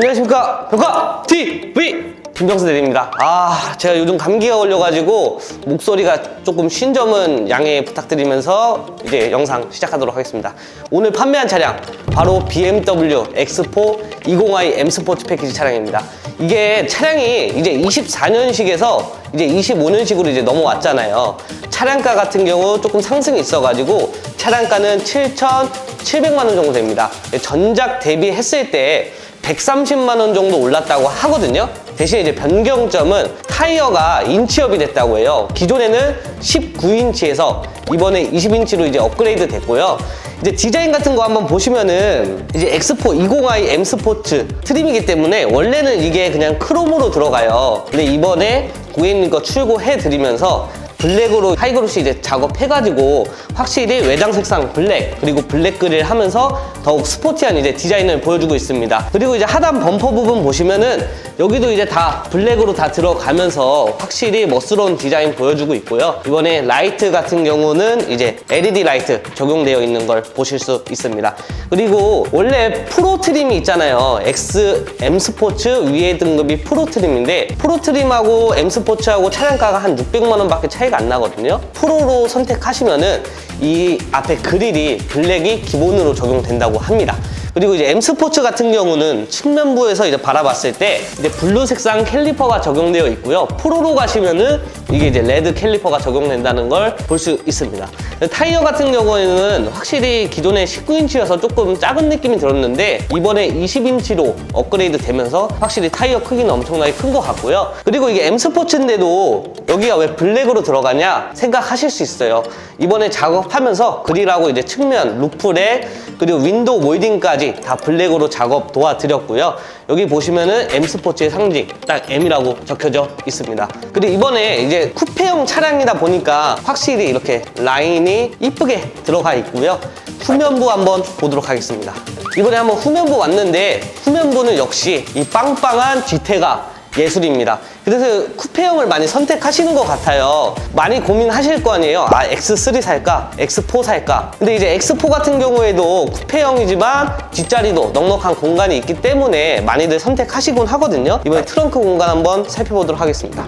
안녕하십니까. 벽화 TV 김병수 대리입니다. 아 제가 요즘 감기가 걸려가지고 목소리가 조금 쉰 점은 양해 부탁드리면서 이제 영상 시작하도록 하겠습니다. 오늘 판매한 차량 바로 BMW X4 20i M 스포츠 패키지 차량입니다. 이게 차량이 이제 24년식에서 이제 25년식으로 이제 넘어왔잖아요. 차량가 같은 경우 조금 상승이 있어가지고 차량가는 7,700만 원 정도 됩니다. 전작 대비했을 때 130만 원 정도 올랐다고 하거든요. 대신 이제 변경점은 타이어가 인치업이 됐다고 해요. 기존에는 19인치에서 이번에 20인치로 이제 업그레이드 됐고요. 이제 디자인 같은 거 한번 보시면은 이제 X4 20i M 스포츠 트림이기 때문에 원래는 이게 그냥 크롬으로 들어가요. 근데 이번에 고객님 거 출고해 드리면서 블랙으로 하이그로시 이제 작업해가지고 확실히 외장 색상 블랙 그리고 블랙 그릴 하면서 더욱 스포티한 이제 디자인을 보여주고 있습니다. 그리고 이제 하단 범퍼 부분 보시면은 여기도 이제 다 블랙으로 다 들어가면서 확실히 멋스러운 디자인 보여주고 있고요. 이번에 라이트 같은 경우는 이제 LED 라이트 적용되어 있는 걸 보실 수 있습니다. 그리고 원래 프로 트림이 있잖아요. X M 스포츠 위에 등급이 프로 트림인데 프로 트림하고 M 스포츠하고 차량가가 한 600만 원밖에 차이 가 안 나거든요. 프로로 선택하시면은 이 앞에 그릴이 블랙이 기본으로 적용된다고 합니다. 그리고 이제 M 스포츠 같은 경우는 측면부에서 이제 바라봤을 때 이제 블루 색상 캘리퍼가 적용되어 있고요. 프로로 가시면은 이게 이제 레드 캘리퍼가 적용된다는 걸 볼 수 있습니다. 타이어 같은 경우에는 확실히 기존에 19인치여서 조금 작은 느낌이 들었는데 이번에 20인치로 업그레이드 되면서 확실히 타이어 크기는 엄청나게 큰 것 같고요. 그리고 이게 M 스포츠인데도 여기가 왜 블랙으로 들어가냐 생각하실 수 있어요. 이번에 작업하면서 그릴하고 이제 측면, 루프렉 그리고 윈도우 몰딩까지 다 블랙으로 작업 도와드렸고요. 여기 보시면은 M 스포츠의 상징 딱 M이라고 적혀져 있습니다. 그리고 이번에 이제 쿠페형 차량이다 보니까 확실히 이렇게 라인이 이쁘게 들어가 있고요. 후면부 한번 보도록 하겠습니다. 이번에 한번 후면부 왔는데 후면부는 역시 이 빵빵한 뒤태가 예술입니다. 그래서 쿠페형을 많이 선택하시는 것 같아요. 많이 고민하실 거 아니에요. 아, X3 살까? X4 살까? 근데 이제 X4 같은 경우에도 쿠페형이지만 뒷자리도 넉넉한 공간이 있기 때문에 많이들 선택하시곤 하거든요. 이번에 트렁크 공간 한번 살펴보도록 하겠습니다.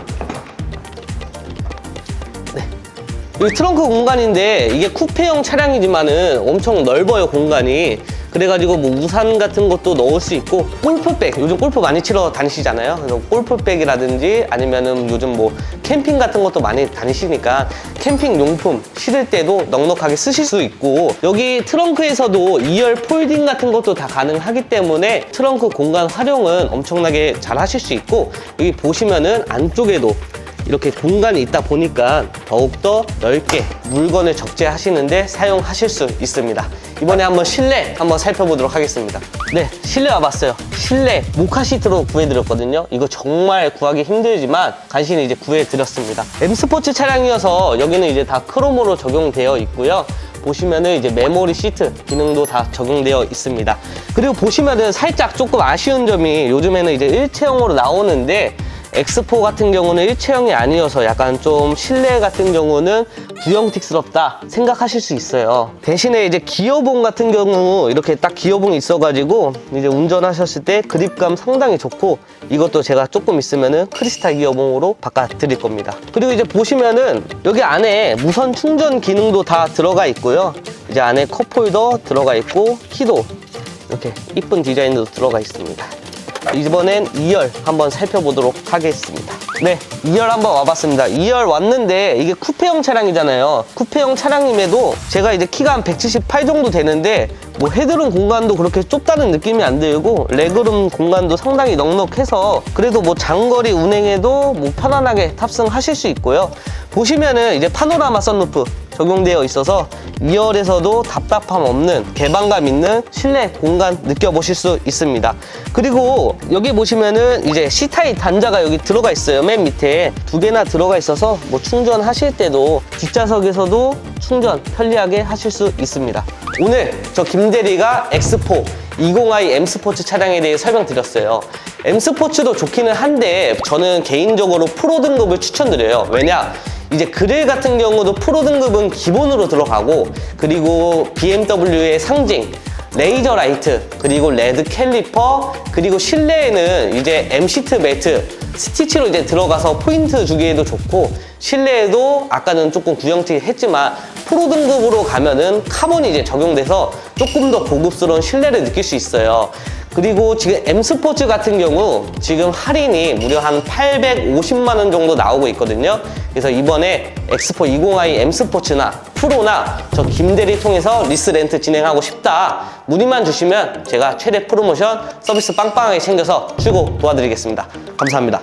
여기 트렁크 공간인데 이게 쿠페형 차량이지만은 엄청 넓어요 공간이 그래가지고 뭐 우산 같은 것도 넣을 수 있고 골프백 요즘 골프 많이 치러 다니시잖아요. 그래서 골프백이라든지 아니면은 요즘 뭐 캠핑 같은 것도 많이 다니시니까 캠핑 용품 실을 때도 넉넉하게 쓰실 수 있고 여기 트렁크에서도 2열 폴딩 같은 것도 다 가능하기 때문에 트렁크 공간 활용은 엄청나게 잘 하실 수 있고 여기 보시면은 안쪽에도 이렇게 공간이 있다 보니까 더욱더 넓게 물건을 적재하시는데 사용하실 수 있습니다. 이번에 한번 실내 한번 살펴보도록 하겠습니다. 네, 실내 와봤어요. 실내 모카 시트로 구해드렸거든요. 이거 정말 구하기 힘들지만 간신히 이제 구해드렸습니다. M 스포츠 차량이어서 여기는 이제 다 크롬으로 적용되어 있고요. 보시면은 이제 메모리 시트 기능도 다 적용되어 있습니다. 그리고 보시면은 살짝 조금 아쉬운 점이 요즘에는 이제 일체형으로 나오는데 X4 같은 경우는 일체형이 아니어서 약간 좀 실내 같은 경우는 구형틱스럽다 생각하실 수 있어요. 대신에 이제 기어봉 같은 경우 이렇게 딱 기어봉이 있어가지고 이제 운전하셨을 때 그립감 상당히 좋고 이것도 제가 조금 있으면은 크리스탈 기어봉으로 바꿔 드릴 겁니다. 그리고 이제 보시면은 여기 안에 무선 충전 기능도 다 들어가 있고요. 이제 안에 컵홀더 들어가 있고 키도 이렇게 이쁜 디자인도 들어가 있습니다. 이번엔 2열 한번 살펴보도록 하겠습니다. 네, 2열 한번 와봤습니다. 2열 왔는데 이게 쿠페형 차량이잖아요. 쿠페형 차량임에도 제가 이제 키가 한 178 정도 되는데 뭐 헤드룸 공간도 그렇게 좁다는 느낌이 안 들고 레그룸 공간도 상당히 넉넉해서 그래도 뭐 장거리 운행에도 뭐 편안하게 탑승하실 수 있고요. 보시면은 이제 파노라마 썬루프 적용되어 있어서 2열에서도 답답함 없는 개방감 있는 실내 공간 느껴보실 수 있습니다. 그리고 여기 보시면은 이제 C타입 단자가 여기 들어가 있어요. 맨 밑에 두 개나 들어가 있어서 뭐 충전하실 때도 뒷좌석에서도 충전 편리하게 하실 수 있습니다. 오늘 저 김대리가 X4 20i M 스포츠 차량에 대해 설명드렸어요. M 스포츠도 좋기는 한데 저는 개인적으로 프로 등급을 추천드려요. 왜냐? 이제 그릴 같은 경우도 프로 등급은 기본으로 들어가고 그리고 BMW의 상징 레이저 라이트, 그리고 레드 캘리퍼, 그리고 실내에는 이제 M시트 매트, 스티치로 이제 들어가서 포인트 주기에도 좋고, 실내에도 아까는 조금 구형티 했지만, 프로 등급으로 가면은 카본이 이제 적용돼서 조금 더 고급스러운 실내를 느낄 수 있어요. 그리고 지금 M 스포츠 같은 경우 지금 할인이 무려 한 850만 원 정도 나오고 있거든요. 그래서 이번에 엑스포 20i M 스포츠나 프로나 저 김대리 통해서 리스 렌트 진행하고 싶다. 문의만 주시면 제가 최대 프로모션 서비스 빵빵하게 챙겨서 출고 도와드리겠습니다. 감사합니다.